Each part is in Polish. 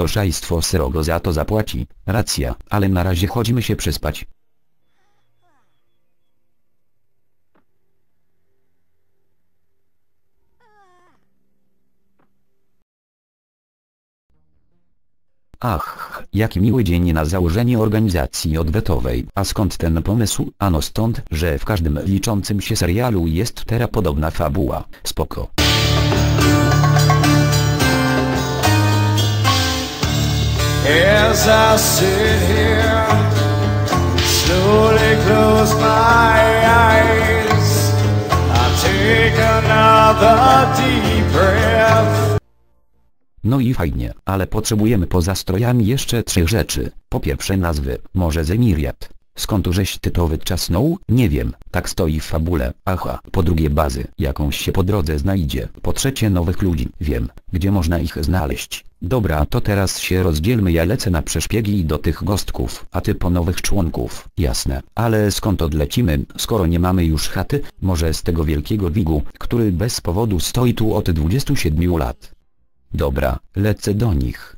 To szajstwo srogo za to zapłaci. Racja, ale na razie chodzimy się przespać. Ach, jaki miły dzień na założenie organizacji odwetowej. A skąd ten pomysł? Ano stąd, że w każdym liczącym się serialu jest teraz podobna fabuła. Spoko. As I sit here, slowly close my eyes, I take another deep breath. No i fajnie, ale potrzebujemy poza strojami jeszcze trzech rzeczy. Po pierwsze nazwy, może Zemiriat. Skąd żeś ty to wyczasnął? Nie wiem, tak stoi w fabule. Aha, po drugie bazy, jakąś się po drodze znajdzie. Po trzecie nowych ludzi, wiem, gdzie można ich znaleźć. Dobra, to teraz się rozdzielmy, ja lecę na przeszpiegi do tych gostków, a ty po nowych członków. Jasne, ale skąd odlecimy, skoro nie mamy już chaty? Może z tego wielkiego wigu, który bez powodu stoi tu od 27 lat. Dobra, lecę do nich.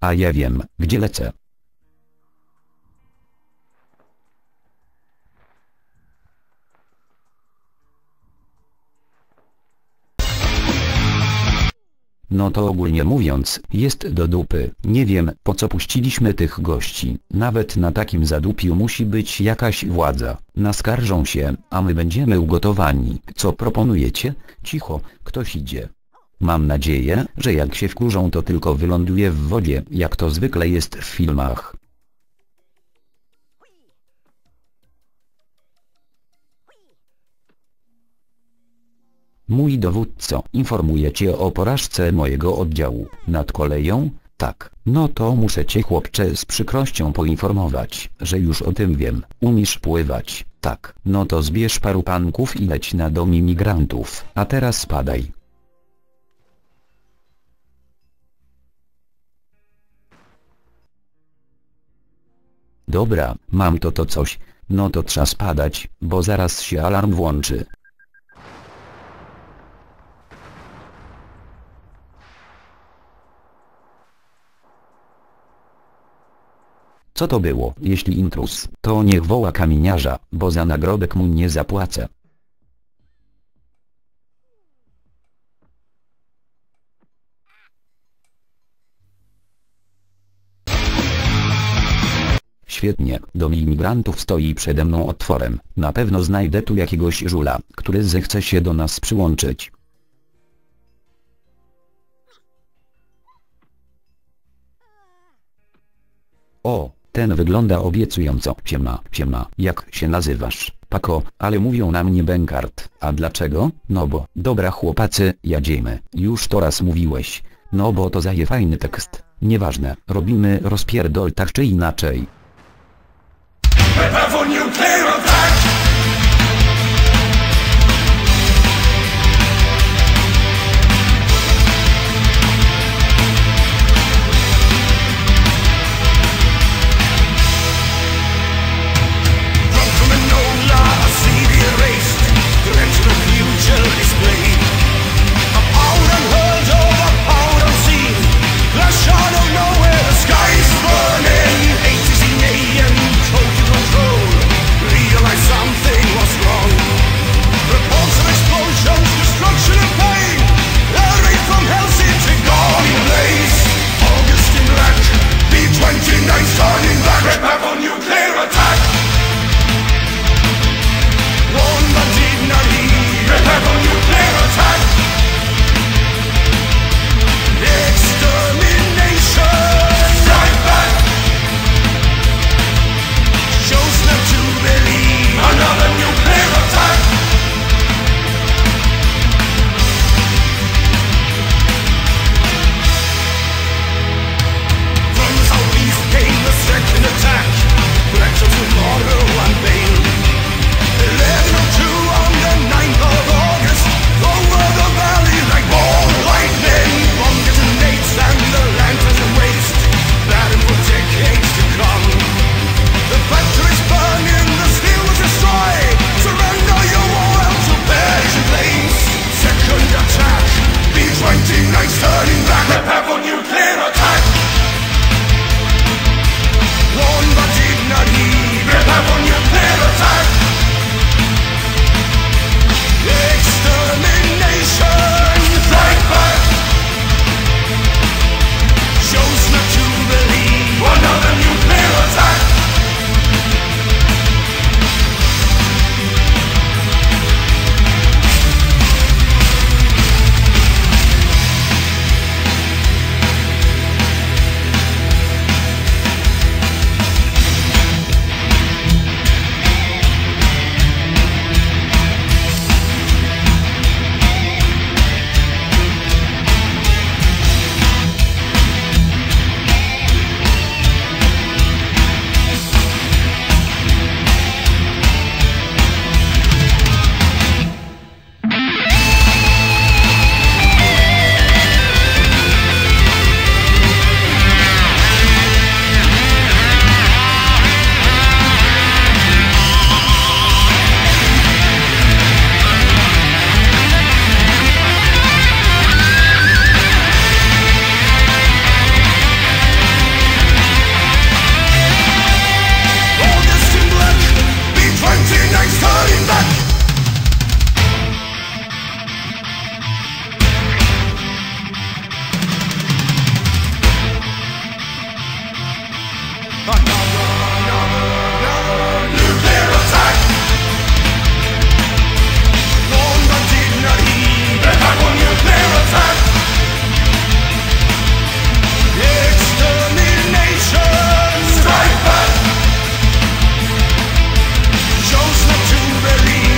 A ja wiem, gdzie lecę. No to ogólnie mówiąc, jest do dupy. Nie wiem, po co puściliśmy tych gości. Nawet na takim zadupiu musi być jakaś władza. Naskarżą się, a my będziemy ugotowani. Co proponujecie? Cicho, ktoś idzie. Mam nadzieję, że jak się wkurzą to tylko wyląduje w wodzie, jak to zwykle jest w filmach. Mój dowódco, informuję cię o porażce mojego oddziału. Nad koleją? Tak. No to muszę cię chłopcze z przykrością poinformować, że już o tym wiem. Umiesz pływać? Tak. No to zbierz paru panków i leć na dom imigrantów. A teraz spadaj. Dobra, mam to to coś. No to trzeba spadać, bo zaraz się alarm włączy. Co to było? Jeśli intruz, to niech woła kamieniarza, bo za nagrobek mu nie zapłacę. Świetnie, dom imigrantów stoi przede mną otworem. Na pewno znajdę tu jakiegoś żula, który zechce się do nas przyłączyć. O, ten wygląda obiecująco. Siema, siema, jak się nazywasz? Pako, ale mówią na mnie Benkart. A dlaczego? No bo, dobra chłopacy, jadziemy. Już to raz mówiłeś. No bo to zaje fajny tekst. Nieważne, robimy rozpierdol tak czy inaczej.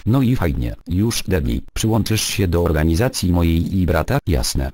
No i fajnie, już Debbie, przyłączysz się do organizacji mojej i brata, jasne.